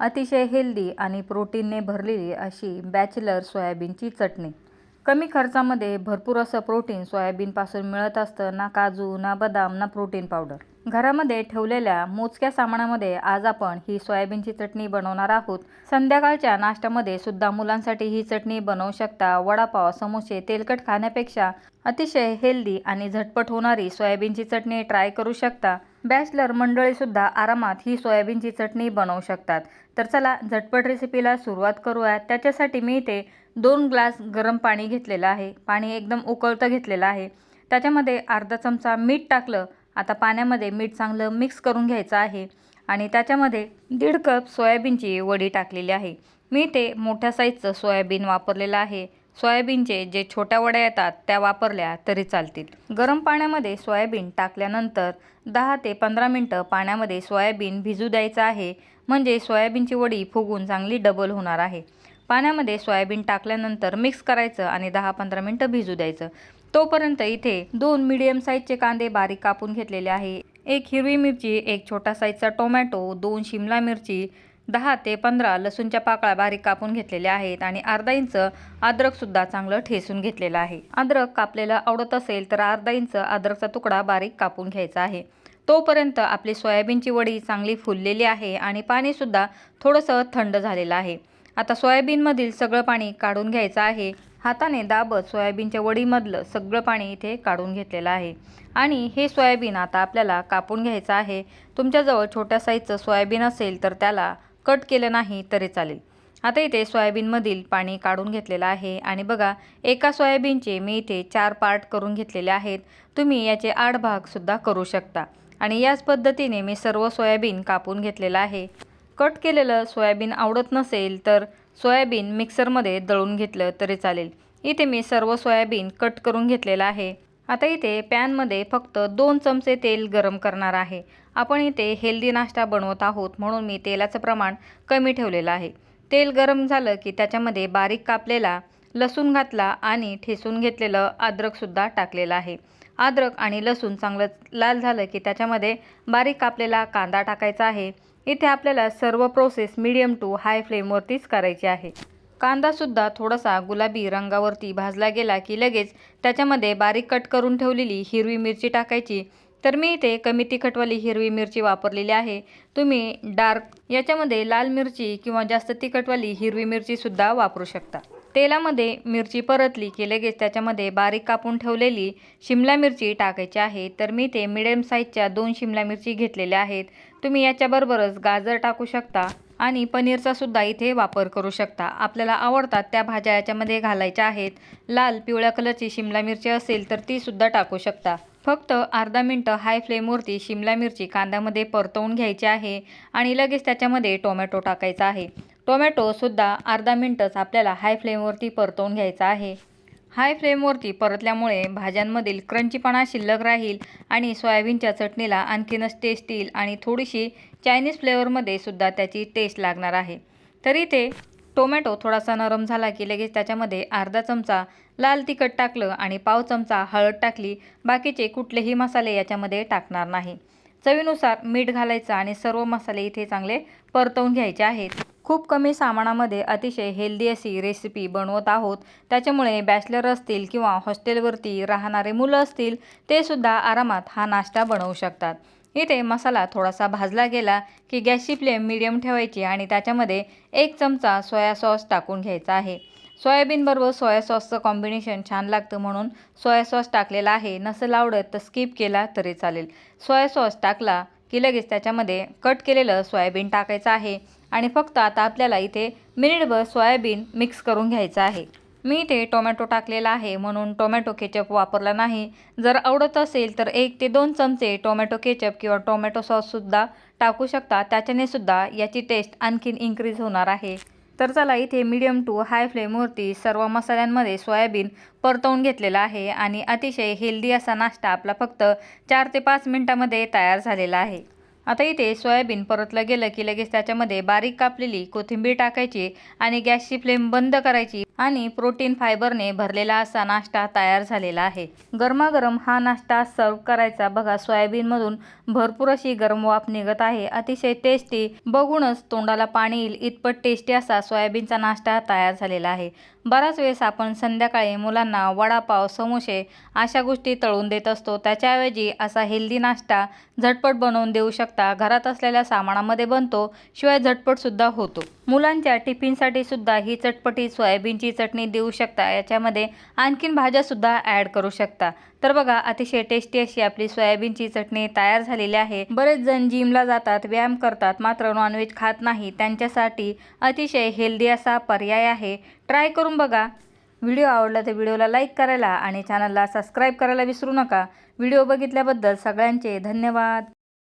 अतिशय हेल्दी आणि प्रोटीनने भरलेली अशी बॅचलर सोयाबीनची चटणी. कमी खर्चामध्ये भरपूर असं प्रोटीन सोयाबीनपासून मिळत असतं ना काजू ना बदाम ना प्रोटीन पावडर. घरामध्ये ठेवलेल्या मोजक्या सामानामध्ये आज आपण ही सोयाबीनची चटणी बनवणार आहोत. संध्याकाळच्या नाश्त्यामध्ये सुद्धा मुलांसाठी ही चटणी बनवू शकता. वडापाव समोसे तेलकट खाण्यापेक्षा अतिशय हेल्दी आणि झटपट होणारी सोयाबीनची चटणी ट्राय करू शकता. बॅचलर मंडळीसुद्धा आरामात ही सोयाबीनची चटणी बनवू शकतात. तर चला झटपट रेसिपीला सुरुवात करूया. त्याच्यासाठी मी इथे दोन ग्लास गरम पाणी घेतलेलं आहे. पाणी एकदम उकळतं घेतलेलं आहे. त्याच्यामध्ये अर्धा चमचा मीठ टाकलं. आता पाण्यामध्ये मीठ चांगलं मिक्स करून घ्यायचं आहे. आणि त्याच्यामध्ये दीड कप सोयाबीनची वडी टाकलेली आहे. मी ते मोठ्या साईजचं सोयाबीन वापरलेलं आहे. सोयाबीनचे जे छोट्या वड्या येतात त्या वापरल्या तरी चालतील. गरम पाण्यामध्ये सोयाबीन टाकल्यानंतर दहा ते पंधरा मिनटं पाण्यामध्ये सोयाबीन भिजू द्यायचं आहे. म्हणजे सोयाबीनची वडी फुगून चांगली डबल होणार आहे. पाण्यामध्ये सोयाबीन टाकल्यानंतर मिक्स करायचं आणि दहा पंधरा मिनटं भिजू द्यायचं. तोपर्यंत इथे दोन मिडियम साईजचे कांदे बारीक कापून घेतलेले आहे. एक हिरवी मिरची एक छोटा साईजचा टोमॅटो दोन शिमला मिरची दहा ते पंधरा लसूणच्या पाकळ्या बारीक कापून घेतलेल्या आहेत आणि अर्धा इंच अद्रकसुद्धा चांगलं ठेसून घेतलेलं आहे. अद्रक कापलेलं आवडत असेल तर अर्धा इंच अद्रकचा तुकडा बारीक कापून घ्यायचा आहे. तोपर्यंत आपली सोयाबीनची वडी चांगली फुललेली आहे आणि पाणीसुद्धा थोडंसं थंड झालेलं आहे. आता सोयाबीनमधील सगळं पाणी काढून घ्यायचं आहे. हाताने दाबत सोयाबीनच्या वडीमधलं सगळं पाणी इथे काढून घेतलेलं आहे. आणि हे सोयाबीन आता आपल्याला कापून घ्यायचं आहे. तुमच्याजवळ छोट्या साईजचं सोयाबीन असेल तर त्याला कट केलं नाही तरी चालेल. आता इथे सोयाबीनमधील पाणी काढून घेतलेलं आहे आणि बघा एका सोयाबीनचे मी इथे चार पार्ट करून घेतलेले आहेत. तुम्ही याचे आठ भागसुद्धा करू शकता. आणि याच पद्धतीने मी सर्व सोयाबीन कापून घेतलेलं आहे. कट केलेलं सोयाबीन आवडत नसेल तर सोयाबीन मिक्सरमध्ये दळून घेतलं तरी चालेल. इथे मी सर्व सोयाबीन कट करून घेतलेलं आहे. आता इथे पॅनमध्ये फक्त दोन चमचे तेल गरम करणार आहे. आपण इथे हेल्दी नाश्ता बनवत आहोत म्हणून मी तेलाचं प्रमाण कमी ठेवलेलं आहे. तेल गरम झालं की त्याच्यामध्ये बारीक कापलेला लसूण घातला आणि ठेसून घेतलेलं अद्रकसुद्धा टाकलेलं आहे. अद्रक आणि लसूण चांगलं लाल झालं की त्याच्यामध्ये बारीक कापलेला कांदा टाकायचा आहे. इथे आपल्याला सर्व प्रोसेस मीडियम टू हाय फ्लेमवरतीच करायची आहे. कांदासुद्धा थोडासा गुलाबी रंगावरती भाजला गेला की लगेच त्याच्यामध्ये बारीक कट करून ठेवलेली हिरवी मिरची टाकायची तर मी इथे कमी तिखटवाली हिरवी मिरची वापरलेली आहे. तुम्ही डार्क याच्यामध्ये लाल मिरची किंवा जास्त तिखटवाली हिरवी मिरचीसुद्धा वापरू शकता. तेलामध्ये मिरची परतली की लगेच त्याच्यामध्ये बारीक कापून ठेवलेली शिमला मिरची टाकायची आहे. तर मी ते मिडियम साईजच्या दोन शिमला मिरची घेतलेल्या आहेत. तुम्ही याच्याबरोबरच गाजर टाकू शकता आणि पनीरचा सुद्धा इथे वापर करू शकता. आपल्याला आवडतात त्या भाज्या याच्यामध्ये घालायच्या आहेत. लाल पिवळ्या कलरची शिमला मिरची असेल तर ती सुद्धा टाकू शकता. फक्त अर्धा मिनटं हाय फ्लेमवरती शिमला मिरची कांद्यामध्ये परतवून घ्यायची आहे आणि लगेच त्याच्यामध्ये टोमॅटो टाकायचा आहे. टोमॅटोसुद्धा अर्धा मिनटंच आपल्याला हाय फ्लेमवरती परतवून घ्यायचा आहे. हाय फ्लेमवरती परतल्यामुळे भाज्यांमधील क्रंचीपणा शिल्लक राहील आणि सोयाबीनच्या चटणीला आणखीनच टेस्ट येईल आणि थोडीशी चायनीज फ्लेवरमध्ये सुद्धा त्याची टेस्ट लागणार आहे. तरी ते टोमॅटो थोडासा नरम झाला की लगेच त्याच्यामध्ये अर्धा चमचा लाल तिखट टाकलं आणि पाव चमचा हळद टाकली. बाकीचे कुठलेही मसाले याच्यामध्ये टाकणार नाही. चवीनुसार मीठ घालायचं आणि सर्व मसाले इथे चांगले परतवून घ्यायचे आहेत. खूप कमी सामानामध्ये अतिशय हेल्दी अशी रेसिपी बनवत आहोत. त्याच्यामुळे बॅचलर असतील किंवा हॉस्टेलवरती राहणारे मुलं असतील ते सुद्धा आरामात हा नाश्ता बनवू शकतात. इथे मसाला थोडासा भाजला गेला की गॅसची फ्लेम मिडियम ठेवायची आणि त्याच्यामध्ये एक चमचा सोया सॉस टाकून घ्यायचा आहे. सोयाबीनबरोबर सोया सॉसचं कॉम्बिनेशन छान लागतं म्हणून सोया सॉस टाकलेला आहे. नसेल आवडत तर स्किप केला तरी चालेल. सोया सॉस टाकला की लगेच त्याच्यामध्ये कट केलेलं सोयाबीन टाकायचं आहे. आणि फक्त आता आपल्याला इथे मिनिटभर सोयाबीन मिक्स करून घ्यायचं आहे. मी इथे टोमॅटो टाकलेला आहे म्हणून टोमॅटो केचप वापरला नाही. जर आवडत असेल तर एक ते दोन चमचे टोमॅटो केचप किंवा टोमॅटो सॉससुद्धा टाकू शकता. त्याच्याने सुद्धा याची टेस्ट आणखीन इन्क्रीज होणार आहे. तर चला इथे मीडियम टू हाय फ्लेमवरती सर्व मसाल्यांमध्ये सोयाबीन परतवून घेतलेला आहे आणि अतिशय हेल्दी असा नाश्ता आपला फक्त चार ते पाच मिनटामध्ये तयार झालेला आहे. आता इथे सोयाबीन परतलं गेलं की लगेच त्याच्यामध्ये बारीक कापलेली कोथिंबीर टाकायची आणि गॅसची फ्लेम बंद करायची. आणि प्रोटीन फायबरने भरलेला असा नाश्ता तयार झालेला आहे. गरमागरम हा नाश्ता सर्व करायचा. बघा सोयाबीनमधून भरपूर अशी गरम वाफ निघत आहे. अतिशय टेस्टी बघूनच तोंडाला पाणी येईल. इतपत टेस्टी असा सोयाबीनचा नाश्ता तयार झालेला आहे. बराच वेळेस आपण संध्याकाळी मुलांना वडापाव समोसे अशा गोष्टी तळून देत असतो. त्याच्याऐवजी असा हेल्दी नाश्ता झटपट बनवून देऊ शकता. घरात असलेल्या सामानामध्ये बनतो शिवाय झटपटसुद्धा होतो. मुलांच्या टिफिनसाठी सुद्धा ही चटपटी सोयाबीनची चटणी देऊ शकता. याच्यामध्ये आणखीन भाज्यासुद्धा ॲड करू शकता. तर बघा अतिशय टेस्टी अशी आपली सोयाबीनची चटणी तयार झालेली आहे. बरेच जण जिमला जातात व्यायाम करतात मात्र नॉनव्हेज खात नाही. त्यांच्यासाठी अतिशय हेल्दी असा पर्याय आहे. ट्राय करून बघा. व्हिडिओ आवडला तर व्हिडिओला लाईक करायला आणि चॅनलला सबस्क्राईब करायला विसरू नका. व्हिडिओ बघितल्याबद्दल सगळ्यांचे धन्यवाद.